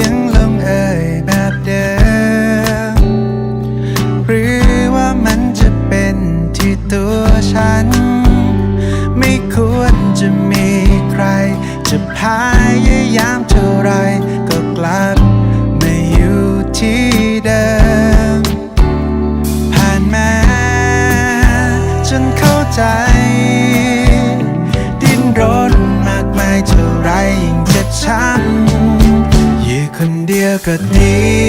ยังลงเอยแบบเดิม หรือว่ามันจะเป็นที่ตัวฉัน ไม่ควรจะมีใคร จะพายายามเท่าไรก็กลับ A di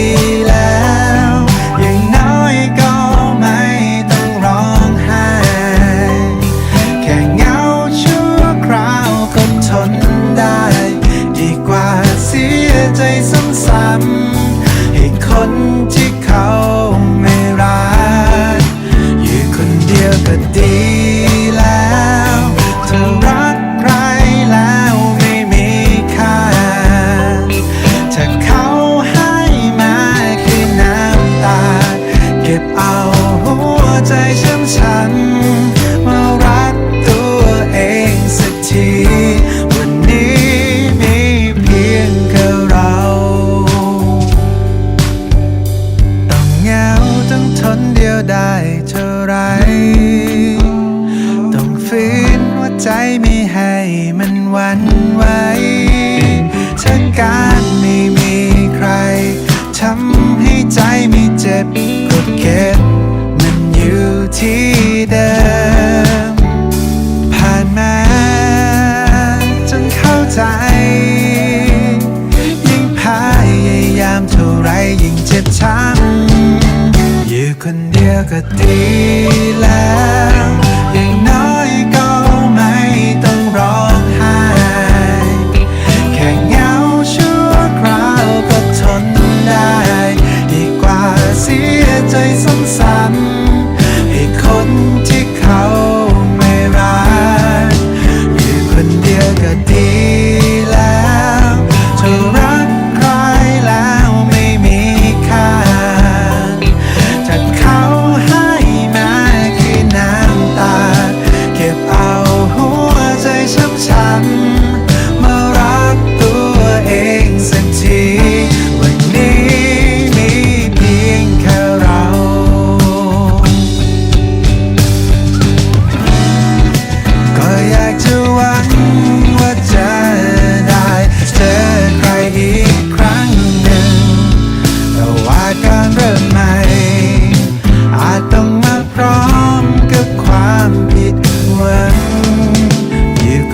항상 ู่คนเดียวก็ดีแล้วอย่างน้อยก็ไม่ต้องร้องไห้แค่เหงาชั่วคราวก็ทนได้ ดีกว่าเสียใจซ้ำๆ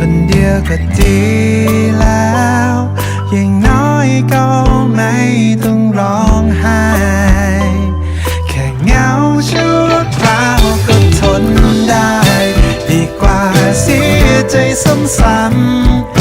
คนเดียวก็ดีแล้ว อย่างน้อยก็ไม่ต้องร้องไห้ แค่เงาชั่วคราวก็ทนได้ ดีกว่าเสียใจซ้ำๆ